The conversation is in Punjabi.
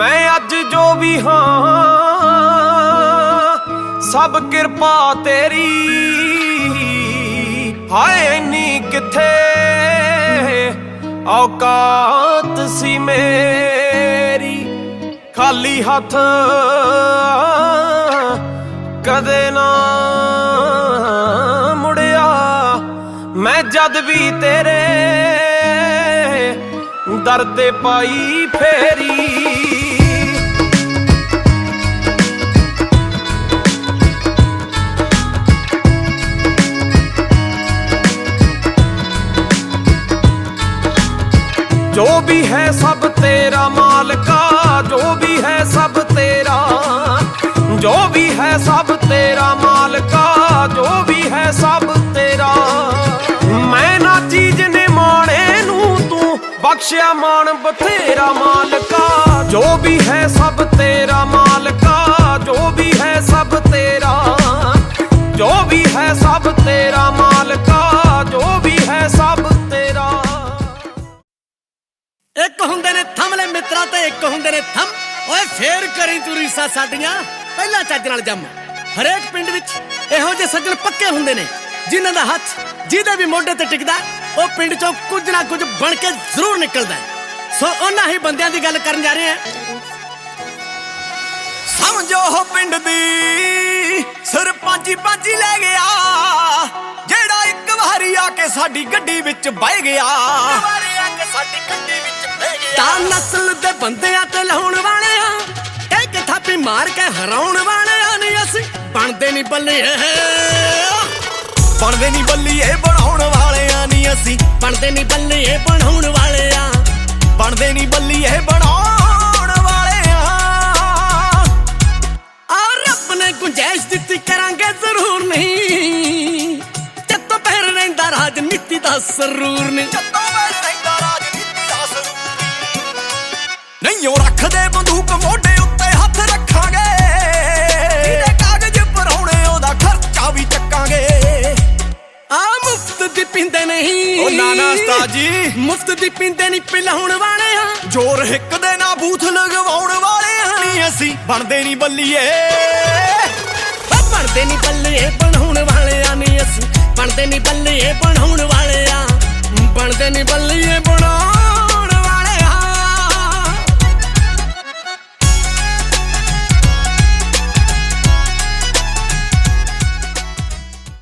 ਮੈਂ ਅੱਜ ਜੋ ਵੀ ਹਾਂ, ਸਭ ਕਿਰਪਾ ਤੇਰੀ। ਹਾਏ, ਇੰਨੀ ਕਿੱਥੇ ਔਕਾਤ ਸੀ ਮੇਰੀ। ਖਾਲੀ ਹੱਥ ਕਦੇ ਨਾ ਮੁੜਿਆ। ਮੈਂ ਜਦ ਵੀ ਤੇਰੇ ਦਰ ਤੇ ਪਾਈ ਫੇਰੀ। ਜੋ ਵੀ ਹੈ ਸਭ ਤੇਰਾ ਮਾਲਕਾ, ਜੋ ਵੀ ਹੈ ਸਭ ਤੇਰਾ। ਜੋ ਵੀ ਹੈ ਸਭ ਤੇਰਾ ਮਾਲਕਾ, ਜੋ ਵੀ ਹੈ ਸਭ ਤੇਰਾ। ਮੈਂ ਨਾ ਚੀਜ਼ ਨੇ ਮਾਣੇ ਨੂੰ, ਤੂੰ ਬਖਸ਼ਿਆ ਮਾਣ ਬਥੇਰਾ ਮਾਲਕਾ। ਜੋ ਵੀ ਹੈ ਸਭ ਤੇਰਾ ਮਾਲਕਾ, ਜੋ ਵੀ ਹੈ ਸਭ ਤੇਰਾ। ਜੋ ਵੀ ਹੈ ਸਭ ਤੇਰਾ ਹੁੰਦੇ ਨੇ ਥੰਮ। ਓਏ ਫੇਰ ਕਰੀ ਤੂੰ ਰੀਸਾਂ ਸਾਡੀਆਂ। ਪਹਿਲਾਂ ਚੱਜ ਨਾਲ ਜੰਮ। ਹਰੇਕ ਪਿੰਡ ਵਿੱਚ ਇਹੋ ਜਿਹੇ ਸੱਜਣ ਪੱਕੇ ਹੁੰਦੇ ਨੇ ਜਿਨ੍ਹਾਂ ਦਾ ਹੱਥ ਜਿਹਦੇ ਵੀ ਮੋਢੇ ਤੇ ਟਿਕਦਾ ਉਹ ਪਿੰਡ ਚੋਂ ਕੁਝ ਨਾ ਕੁਝ ਬਣ ਕੇ ਜ਼ਰੂਰ ਨਿਕਲਦਾ ਹੈ। ਸੋ ਉਹਨਾਂ ਹੀ ਬੰਦਿਆਂ ਦੀ ਗੱਲ ਕਰਨ ਜਾ ਰਹੇ ਹਾਂ। ਸਮਝੋ ਉਹ ਪਿੰਡ ਦੀ ਸਰਪੰਚੀ ਪੰਚੀ ਲੈ ਗਿਆ ਜਿਹੜਾ ਇੱਕ ਵਾਰੀ ਆ ਕੇ ਸਾਡੀ ਗੱਡੀ ਵਿੱਚ ਬਹਿ ਗਿਆ। ਵਾਰੀ ਆ ਕੇ ਸਾਡੀ ਗੱਡੀ ਵਿੱਚ ਬਹਿ ਤਾਂ ਨਸਲ ਬੰਦਿਆਂ ਤੇ ਲਾਉਣ ਵਾਲਿਆਂ, ਇੱਕ ਥਾਪੀ ਮਾਰ ਕੇ ਹਰਾਉਣ ਵਾਲਿਆਂ ਨਹੀਂ ਅਸੀਂ ਬਣਦੇ ਨਹੀਂ ਬੱਲੇ। ਬਣਦੇ ਨਹੀਂ ਬੱਲੀਏ, ਬਣਾਉਣ ਵਾਲਿਆਂ ਨਹੀਂ ਅਸੀਂ ਬਣਦੇ ਨਹੀਂ ਬੱਲੇ ਬਣਾਉਣ ਵਾਲਿਆਂ। ਬਣਦੇ ਨਹੀਂ ਬੱਲੀਏ, ਬਣਾਉਣ ਵਾਲਿਆਂ। ਆ ਰੱਬ ਨੇ ਗੁੰਜਾਇਸ਼ ਦਿੱਤੀ, ਕਰਾਂਗੇ ਜ਼ਰੂਰ ਨਹੀਂ। ਜੱਤੋਂ ਪਹਿਰ ਰਹਿੰਦਾ ਰਾਜਨੀਤੀ ਦਾ ਸਰੂਰ ਨਹੀਂ। ਜੱਤੋਂ ਮੈਂ ਦੀ ਪਿੰਦੇ ਨਹੀਂ। ਉਹ ਨਾ ਨਾ ਉਸਤਾਦ ਜੀ। ਮੁਫਤ ਦੀ ਪਿੰਦੇ ਨਹੀਂ ਪਿਲਾਉਣ ਵਾਲੇ ਆ। ਜੋਰ ਹਿੱਕ ਦੇ ਨਾ ਬੂਥ ਲਗਵਾਉਣ ਵਾਲੇ ਨਹੀਂ ਅਸੀਂ ਬਣਦੇ ਨਹੀਂ ਬੱਲੀਏ। ਓ ਬਣਦੇ ਨਹੀਂ ਬੱਲੇ ਬਣਾਉਣ ਵਾਲਿਆਂ ਨਹੀਂ ਅਸੀਂ। ਬਣਦੇ ਨਹੀਂ ਬੱਲੇ ਬਣਾਉਣ ਵਾਲਿਆਂ ਬਣਦੇ ਨਹੀਂ ਬੱਲੇ ਬਣਾਉਣ